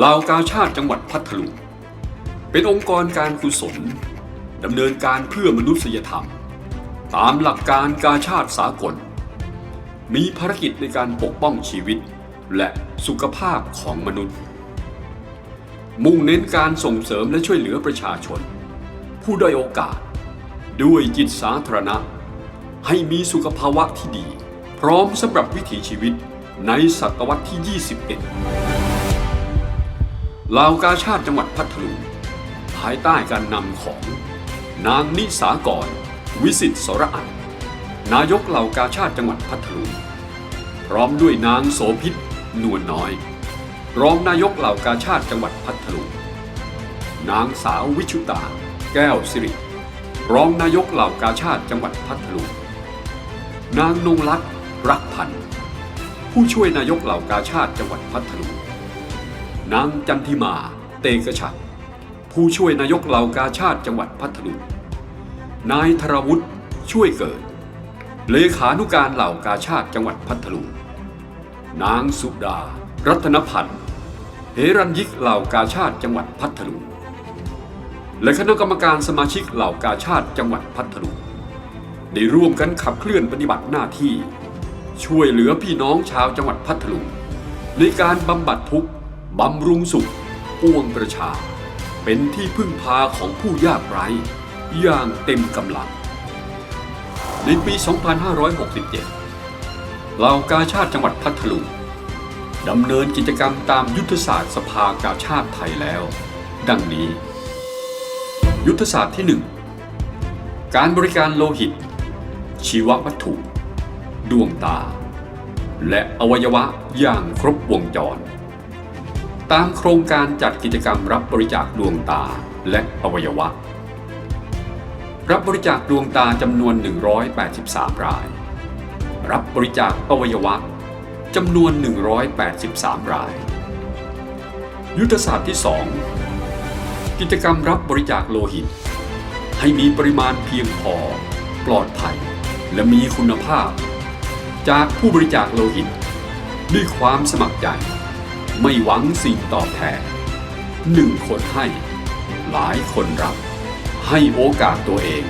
เหล่ากาชาติจังหวัดพัทลุงเป็นองค์กรการกุศลดำเนินการเพื่อมนุษยธรรม ตามหลักการกาชาติสากล มีภารกิจในการปกป้องชีวิตและสุขภาพของมนุษย์ มุ่งเน้นการส่งเสริมและช่วยเหลือประชาชน ผู้ด้อยโอกาส ด้วยจิตสาธารณะ ให้มีสุขภาวะที่ดี พร้อมสำหรับวิถีชีวิตในศตวรรษที่ 21เห ล่ากาชาติจังหวัดพัทลุงภายใต้การนำของ นางนิสากร วิสิตสระอันนายกเหล่ากาชาติจังหวัดพัทลุงพร้อมด้วยนางโสพิษนวลน้อย รองนายกเหล่ากาชาติจังหวัดพัทลุงนางสาววิชุตา แก้วสิริรองนายกเหล่ากาชาติจังหวัดพัทลุงนางนงลักษ์รักพันธ์ผู้ช่วยนายกเหล่ากาชาติจังหวัดพัทลุง นางจันทิมา เตกชัด ผู้ช่วยนายกเหล่ากาชาติจังหวัดพัทลุงนายธรวุฒิช่วยเกิด เลขานุการเหล่ากาชาติจังหวัดพัทลุงนางสุดา รัตนพันธ์เฮรัญยิกเหล่ากาชาติจังหวัดพัทลุงและคณะกรรมการสมาชิกเหล่ากาชาติจังหวัดพัทลุงได้ร่วมกันขับเคลื่อนปฏิบัติหน้าที่ ช่วยเหลือพี่น้องชาวจังหวัดพัทลุงในการบำบัดทุกข์ บำรุงสุขปวงประชา เป็นที่พึ่งพาของผู้ยากไร้อย่างเต็มกำลัง ในปี 2567เหล่ากาชาติจังหวัดพัทลุงดำเนินกิจกรรมตามยุทธศาสตร์สภากาชาติไทยแล้ว ดังนี้ ยุทธศาสตร์ที่ 1 การบริการโลหิต ชีววัตถุ ดวงตา และอวัยวะอย่างครบวงจร ตามโครงการจัดกิจกรรมรับบริจาคดวงตาและอวัยวะ รับบริจาคดวงตาจำนวน 183 ราย รับบริจาคอวัยวะจำนวน 183 ราย ยุทธศาสตร์ที่ 2 กิจกรรมรับบริจาคโลหิต ให้มีปริมาณเพียงพอ ปลอดภัย และมีคุณภาพ จากผู้บริจาคโลหิต ด้วยความสมัครใจ ไม่หวังสิ่งตอบแทนหนึ่งคนให้ หลายคนรับ ให้โอกาสตัวเอง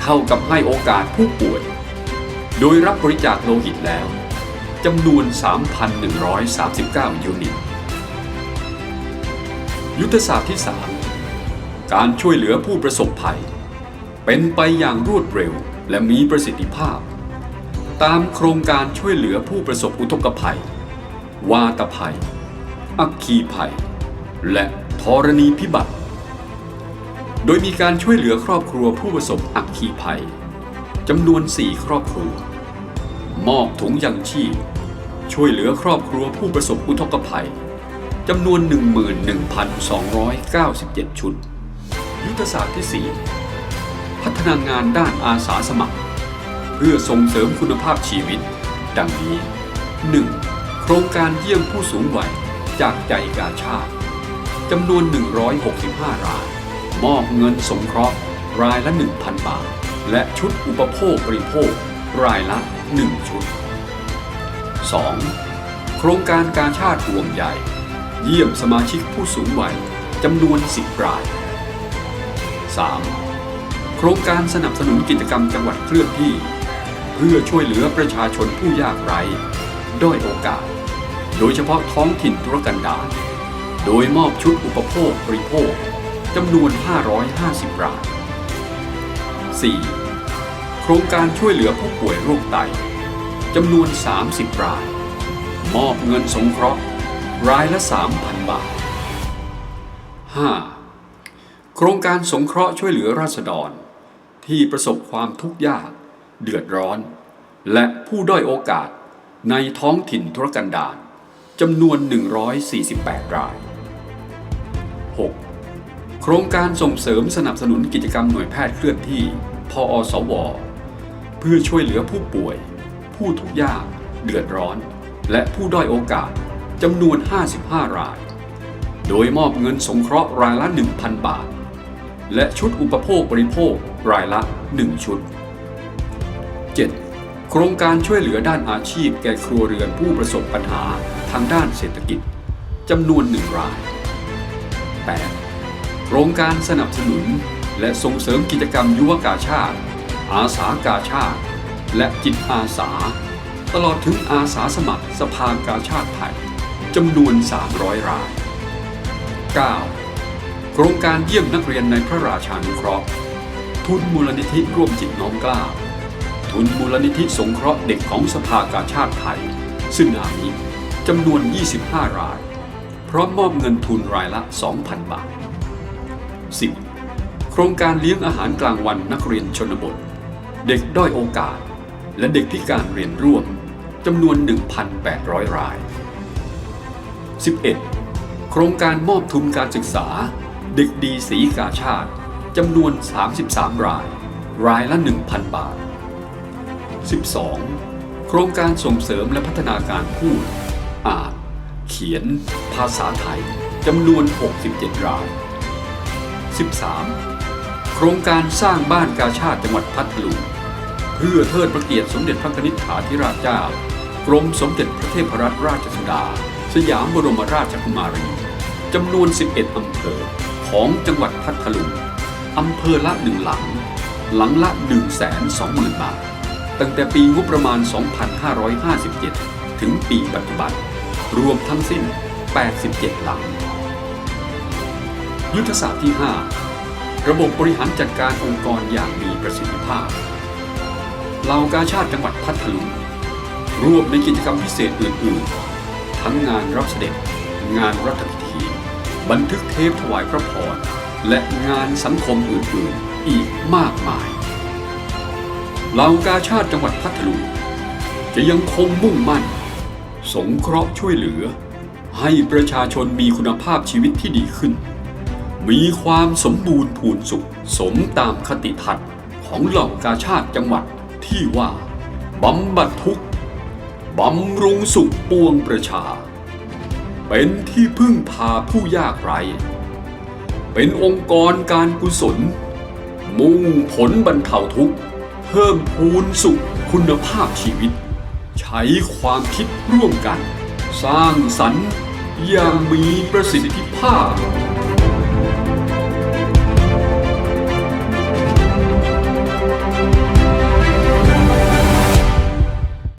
เท่ากับให้โอกาสผู้ป่วย โดยรับบริจาคโลหิตแล้วจำนวน 3,139 ยูนิต ยุทธศาสตร์ที่ 3 การช่วยเหลือผู้ประสบภัย เป็นไปอย่างรวดเร็วและมีประสิทธิภาพ ตามโครงการช่วยเหลือผู้ประสบอุทกภัย วาตภัย อัคคีภัย และธรณีพิบัติ โดยมีการช่วยเหลือครอบครัวผู้ประสบอัคคีภัยจำนวน 4 ครอบครัว มอบถุงยังชีพ ช่วยเหลือครอบครัวผู้ประสบอุทกภัยจำนวน 11,297 ชุด ยุทธศาสตร์ที่ 4 พัฒนางานด้านอาสาสมัคร เพื่อส่งเสริมคุณภาพชีวิต ดังนี้ 1. โครงการเยี่ยมผู้สูงวัย จากใจกาชาติจำนวน 165 ราย มอบเงินสงเคราะห์รายละ 1,000 บาท และชุดอุปโภคบริโภค รายละ 1 ชุด 2. โครงการการชาติห่วงใหญ่ เยี่ยมสมาชิกผู้สูงวัยจำนวน 10 ราย 3. โครงการสนับสนุนกิจกรรมจังหวัดเคลื่อนที่ เพื่อช่วยเหลือประชาชนผู้ยากไร้ ด้อยโอกาส โดยเฉพาะท้องถิ่นทุรกันดารโดยมอบชุดอุปโภคบริโภคจำนวน 550 ราย 4. โครงการช่วยเหลือผู้ป่วยโรคไตจำนวน 30 ราย มอบเงินสงเคราะห์ รายละ 3,000 บาท 5. โครงการสงเคราะห์ช่วยเหลือราษฎร ที่ประสบความทุกข์ยาก เดือดร้อน และผู้ด้อยโอกาสในท้องถิ่นทุรกันดาร จำนวน 148 ราย 6. โครงการส่งเสริมสนับสนุนกิจกรรมหน่วยแพทย์เคลื่อนที่พอสว เพื่อช่วยเหลือผู้ป่วย ผู้ทุกข์ยาก เดือดร้อน และผู้ด้อยโอกาสจำนวน 55 ราย โดยมอบเงินสงเคราะห์รายละ 1,000 บาท และชุดอุปโภคบริโภครายละ 1 ชุด 7. โครงการช่วยเหลือด้านอาชีพแก่ครัวเรือนผู้ประสบปัญหาทางด้านเศรษฐกิจจำนวนหนึ่งราย 8. โครงการสนับสนุนและส่งเสริมกิจกรรมยุวกาชาติ อาสากาชาติ และจิตอาสา ตลอดถึงอาสาสมัครสภากาชาติไทยจำนวน 300 ราย 9. โครงการเยี่ยมนักเรียนในพระราชานุเคราะห์ ทุนมูลนิธิร่วมจิตน้อมกล้า ทุนมูลนิธิสงเคราะห์เด็กของสภากาชาติไทย ซึ่งงานนี้จำนวน 25 ราย พร้อมมอบเงินทุนรายละ 2,000 บาท 10. โครงการเลี้ยงอาหารกลางวันนักเรียนชนบท เด็กด้อยโอกาส และเด็กพิการเรียนร่วมจำนวน 1,800 ราย 11. โครงการมอบทุนการศึกษา เด็กดีสีกาชาติจำนวน 33 ราย รายละ 1,000 บาท 12. โครงการส่งเสริมและพัฒนาการพูด อ่าน เขียน ภาษาไทยจำนวน 67 ราย 13. โครงการสร้างบ้านกาชาติจังหวัดพัทลุงเพื่อเทิดพระเกียรติสมเด็จพระนิษฐาธิราชเจ้ากรมสมเด็จพระเทพรัตนราชสุดา สยามบรมราชกุมารีจำนวน 11 อำเภอของจังหวัดพัทลุงอำเภอละหนึ่งหลัง หลังละ 1 2 0 0 0 0 บาท ตั้งแต่ปีงบประมาณ 2557 ถึงปีปัจจุบัน รวมทั้งสิ้น 87 หลัง ยุทธศาสตร์ที่ 5 ระบบบริหารจัดการองค์กรอย่างมีประสิทธิภาพเหล่ากาชาติจังหวัดพัทลุงร่วมในกิจกรรมพิเศษอื่น ๆ ทั้งงานรับเสด็จ งานรัฐพิธี บันทึกเทปถวายพระพร และงานสังคมอื่น ๆ อีกมากมาย เหล่ากาชาติจังหวัดพัทลุงจะยังคงมุ่งมั่น สงเคราะห์ช่วยเหลือ ให้ประชาชนมีคุณภาพชีวิตที่ดีขึ้น มีความสมบูรณ์พูนสุข สมตามคติทัศน์ของเหล่ากาชาติจังหวัดที่ว่าบำบัดทุกข์บำรุงสุขปวงประชา เป็นที่พึ่งพาผู้ยากไร้ เป็นองค์กรการกุศล มุ่งผลบรรเทาทุกข์ เพิ่มพูนสุขคุณภาพชีวิต ใช้ความคิดร่วมกัน สร้างสรรค์อย่างมีประสิทธิภาพ